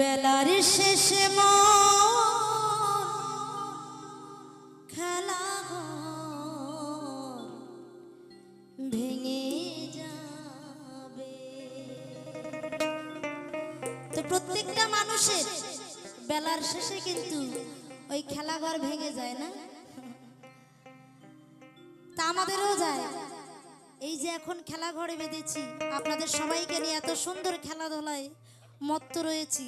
বেলার শেষে খেলা ভেঙে যাবে। তো প্রত্যেকটা মানুষের বেলার শেষে কিন্তু ওই খেলাঘর ভেঙে যায় না? তা আমাদেরও যায়। এই যে এখন খেলা ঘরে বেঁধেছি, আপনাদের সবাইকে নিয়ে এত সুন্দর খেলাধুলায় মত্ত রয়েছি।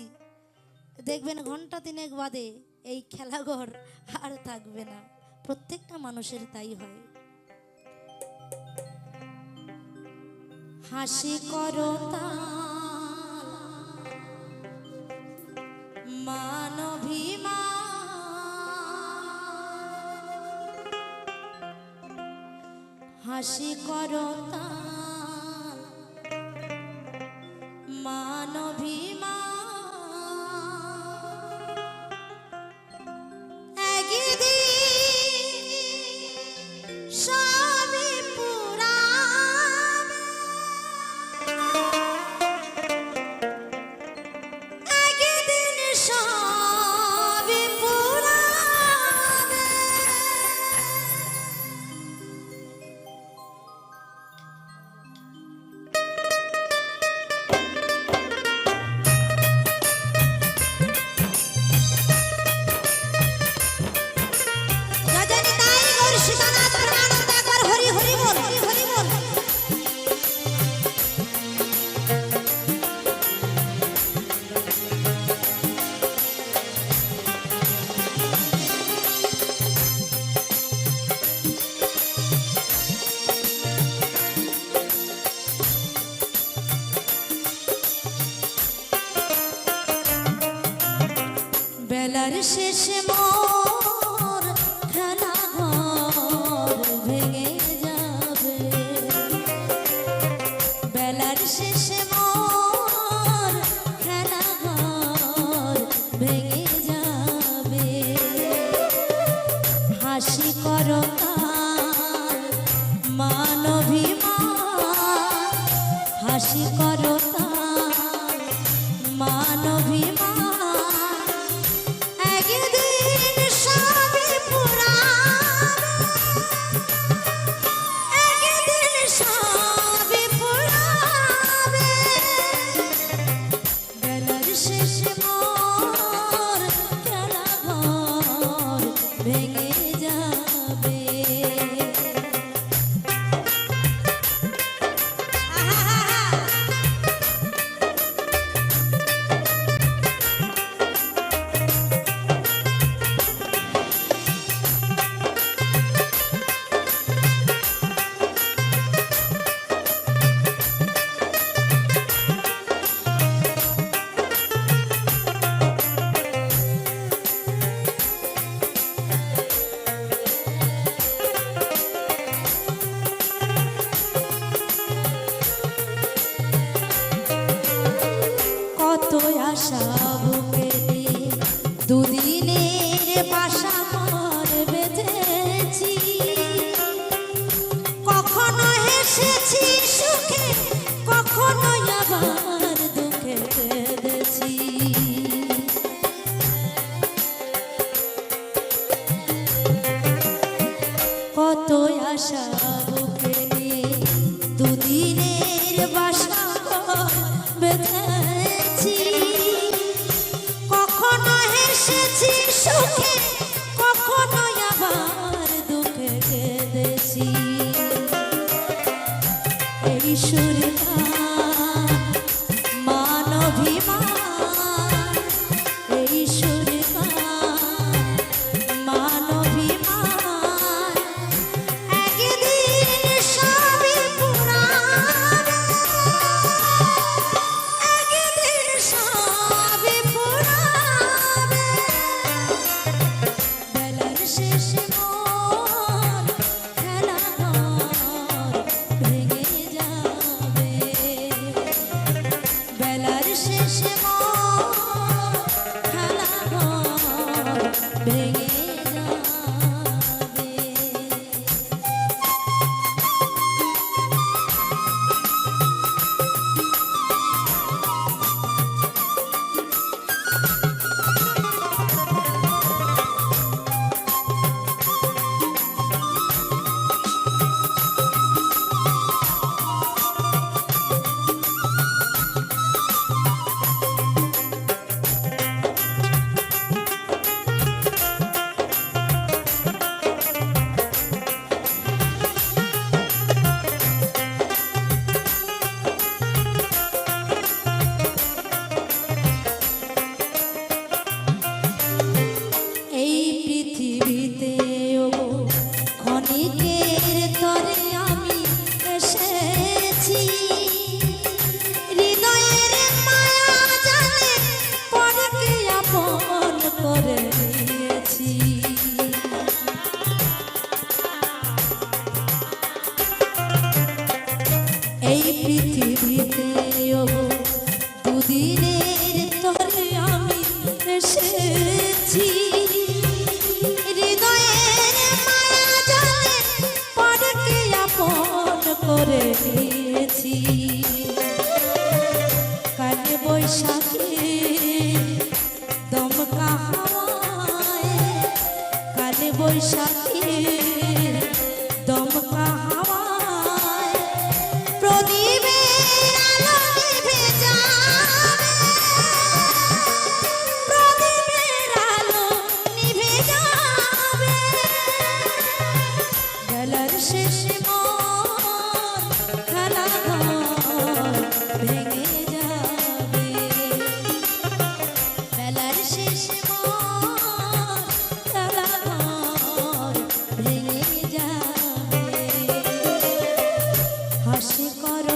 দেখবেন ঘণ্টা তিনেক বাদে এই খেলাঘর আর থাকবে না। প্রত্যেকটা মানুষের তাই হয়। হাসি করো মানভিমা হাসি করো বেলার শেষ মোর rasa Shishimo পৃথিবীতে দুদিনের তরে আমি এসেছি। হৃদয়ের মায়া জলে পরকে আপন করে নিয়েছি। কানে বৈশাখ i don't Alvaro.